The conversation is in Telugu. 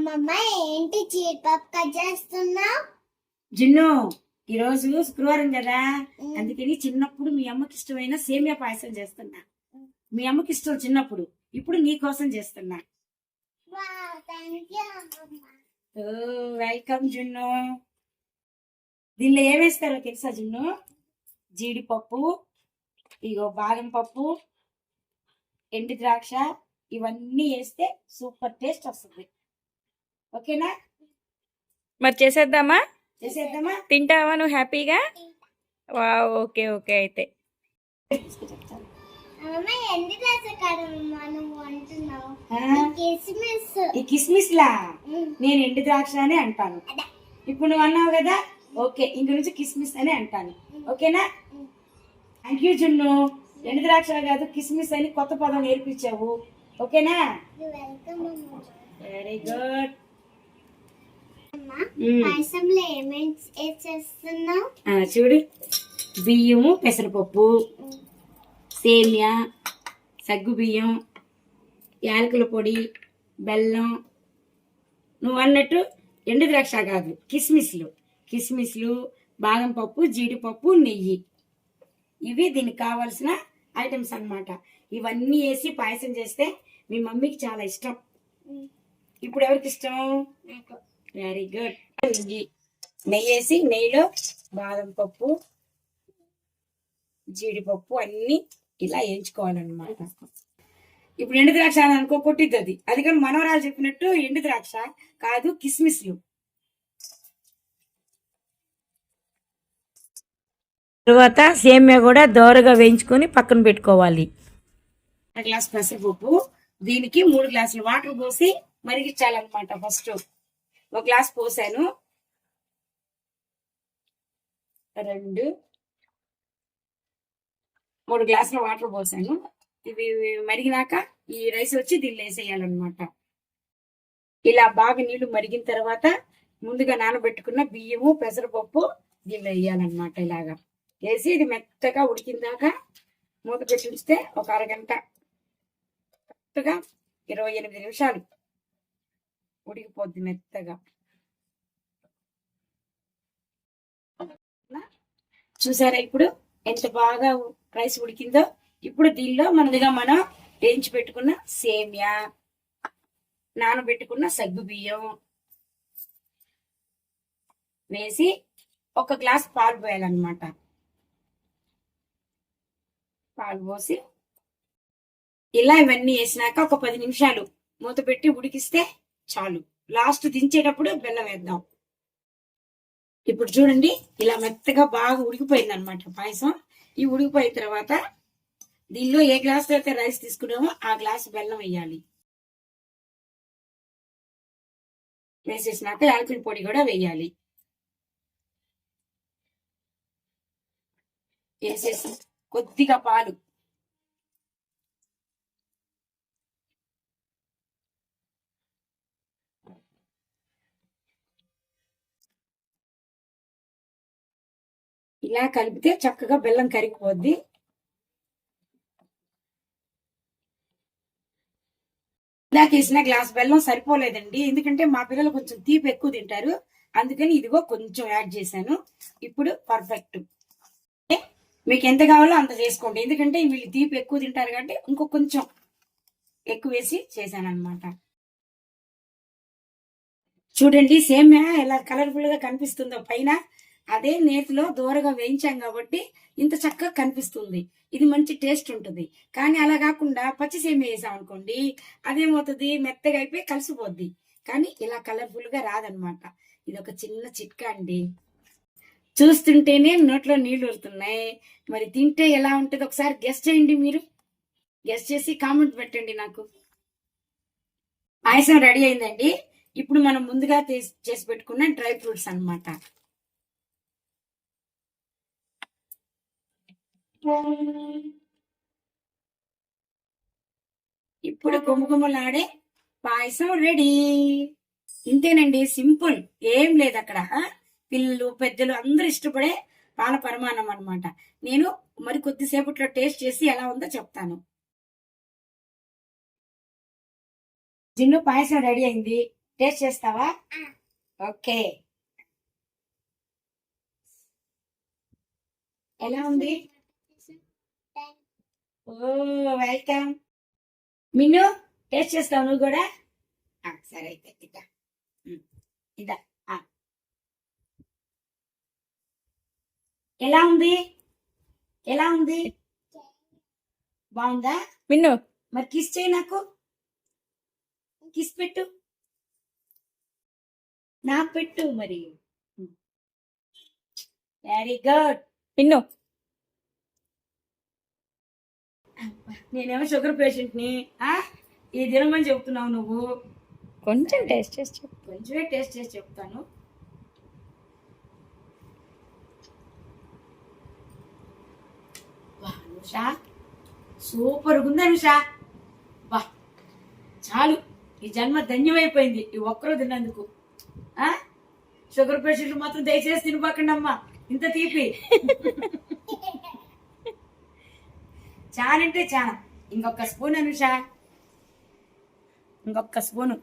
అమ్మమ్మ ఏంటి జీడిపప్పు కట్ చేస్తున్నావు? జిన్ను ఈరోజు శుక్రవారం కదా అందుకని చిన్నప్పుడు మీ అమ్మకి ఇష్టమైన సేమియా పాయసం చేస్తున్నా. మీ అమ్మకి ఇష్టం చిన్నప్పుడు ఇప్పుడు నీ కోసం చేస్తున్నా. వెల్కమ్ జున్ను. దీనిలో ఏమేస్తారో తెలుసా జున్ను? జీడిపప్పు ఇగో బాదం పప్పు ఎండు ద్రాక్ష ఇవన్నీ వేస్తే సూపర్ టేస్ట్ వస్తుంది. ఓకేనా? మరి చేసేద్దామా? చేసేద్దామా? తింటావా నువ్వు హ్యాపీగా? వా ఓకే ఓకే అయితే. ఈ కిస్మిస్ లా. నేను ఎండు ద్రాక్ష అనే అంటాను. ఇప్పుడు నువ్వు అన్నావు కదా? ఓకే ఇంక నుంచి కిస్మిస్ అని అంటాను. ఓకేనా? థ్యాంక్ యూ జున్ను. ఎండు ద్రాక్ష కాదు కిస్మిస్ అని కొత్త పదం నేర్పించావు. ఓకేనా? వెరీ గుడ్ అమ్మ పాయసంలో ఏమేమి చేస్తున్నావు చూడు. బియ్యము పెసరపప్పు సేమియా సగ్గు బియ్యం యాలకుల పొడి బెల్లం. నువ్వు అన్నట్టు ఎండు ద్రాక్ష కాదు కిస్మిస్లు. కిస్మిస్లు బాదం పప్పు జీడిపప్పు నెయ్యి. ఇవి దీనికి కావాల్సిన ఐటమ్స్ అన్నమాట. ఇవన్నీ వేసి పాయసం చేస్తే మీ మమ్మీకి చాలా ఇష్టం. ఇప్పుడు ఎవరికి ఇష్టం? వెరీ గుడ్ నెయ్యి వేసి నెయ్యిలో బాదం పప్పు జీడిపప్పు అన్ని ఇలా వేయించుకోవాలన్నమాట. ఇప్పుడు ఎండు ద్రాక్ష అని అనుకో కొట్టిద్ది అది అది కానీ మనవరాలు చెప్పినట్టు ఎండు ద్రాక్ష కాదు కిస్మిస్లు. తర్వాత సేమియా కూడా దోరగా వేయించుకొని పక్కన పెట్టుకోవాలి. గ్లాస్ పెసరపప్పు దీనికి మూడు గ్లాసులు వాటర్ పోసి మరిగించాలన్నమాట ఫస్ట్. ఒక గ్లాస్ పోసాను. రెండు. మూడు గ్లాసుల వాటర్ పోసాను. ఇవి మరిగినాక ఈ రైస్ వచ్చి దీనిలో వేసేయాలన్నమాట. ఇలా బాగా నీళ్ళు మరిగిన తర్వాత ముందుగా నానబెట్టుకున్న బియ్యము పెసరపప్పు దీనిలో వేయాలన్నమాట ఇలాగా. వేసి ఇది మెత్తగా ఉడికిందాక మూత పెట్టి ఉంచితే ఒక అరగంట కరెక్ట్గా ఇరవై ఎనిమిది నిమిషాలు ఉడికిపోద్ది మెత్తగా. చూసారా ఇప్పుడు ఎంత బాగా రైస్ ఉడికిందో? ఇప్పుడు దీనిలో మనదిగా మనం వేయించి పెట్టుకున్న సేమియా నానబెట్టుకున్న సగ్గు బియ్యం వేసి ఒక గ్లాస్ పాలు పోయాలన్నమాట. పాలు పోసి ఇలా ఇవన్నీ వేసినాక ఒక పది నిమిషాలు మూత పెట్టి ఉడికిస్తే చాలు. లాస్ట్ దించేటప్పుడు బెల్లం వేద్దాం. ఇప్పుడు చూడండి ఇలా మెత్తగా బాగా ఉడికిపోయింది అనమాట పాయసం. ఈ ఉడికిపోయిన తర్వాత దీనిలో ఏ గ్లాస్ అయితే రైస్ తీసుకున్నామో ఆ గ్లాస్ బెల్లం వేయాలి. వేసేసినాక యాలకుల పొడి కూడా వేయాలి. వేసేసి కొద్దిగా పాలు ఇలా కలిపితే చక్కగా బెల్లం కరిగిపోద్ది. ఇందాక వేసిన గ్లాస్ బెల్లం సరిపోలేదండి. ఎందుకంటే మా పిల్లలు కొంచెం తీపి ఎక్కువ తింటారు. అందుకని ఇదిగో కొంచెం యాడ్ చేశాను. ఇప్పుడు పర్ఫెక్ట్. మీకు ఎంత కావాలో అంత చేసుకోండి. ఎందుకంటే వీళ్ళు తీపి ఎక్కువ తింటారు కాబట్టి ఇంకో కొంచెం ఎక్కువ వేసి చేశాను అనమాట చూడండి సేమ్ ఎలా కలర్ఫుల్గా కనిపిస్తుందో పైన. అదే నేతిలో దూరగా వేయించాం కాబట్టి ఇంత చక్కగా కనిపిస్తుంది. ఇది మంచి టేస్ట్ ఉంటుంది. కానీ అలా కాకుండా పచ్చి సేమియా వేసాం అనుకోండి అదేమవుతుంది? మెత్తగా అయిపోయి కలిసిపోద్ది. కానీ ఇలా కలర్ఫుల్గా రాదనమాట. ఇది ఒక చిన్న చిట్కా అండి. చూస్తుంటేనే నోట్లో నీళ్ళు ఊరుతున్నాయి. మరి తింటే ఎలా ఉంటుంది ఒకసారి గెస్ట్ చేయండి మీరు. గెస్ట్ చేసి కామెంట్ పెట్టండి నాకు. పాయసం రెడీ అయిందండి. ఇప్పుడు మనం ముందుగా చేసి పెట్టుకున్న డ్రై ఫ్రూట్స్ అన్నమాట. ఇప్పుడు గుమగుమలాడే పాయసం రెడీ. ఇంతేనండి సింపుల్. ఏం లేదు అక్కడ? పిల్లలు పెద్దలు అందరూ ఇష్టపడే పాల పరమాన్నం అన్నమాట. నేను మరి కొద్దిసేపట్లో టేస్ట్ చేసి ఎలా ఉందో చెప్తాను. జిన్ను పాయసం రెడీ అయింది. టేస్ట్ చేస్తావా? ఓకే. ఎలా ఉంది? ఓ వెల్కమ్. మిన్ను టేస్ట్ చేస్తావు నువ్వు కూడా? సరే అయితే ఇద్దా ఉమ్, ఇద్దా. ఎలా ఉంది? ఎలా ఉంది? బాగుందా? మిన్ను. మరి కిస్ చేయి నాకు. కిస్ పెట్టు. నాకు పెట్టు మరి. Very good Minnu. నేనేమో షుగర్ పేషెంట్ని ఆ? ఈ దినమని చెప్తున్నావు నువ్వు. కొంచెం టేస్ట్ చేసి చెప్పు. కొంచెమే టేస్ట్ చేసి చెప్తాను. అనుషా. సూపర్ ఉంది అనుషా. వా చాలు. ఈ జన్మ ధన్యమైపోయింది ఈ ఒక్కరూ తిన్నందుకు. ఆ? షుగర్ పేషెంట్లు మాత్రం దయచేసి తినబాకండి అమ్మా ఇంత తీపి. చానంటే చానా. ఇంకొక స్పూన్ అనుషా. ఇంకొక స్పూను.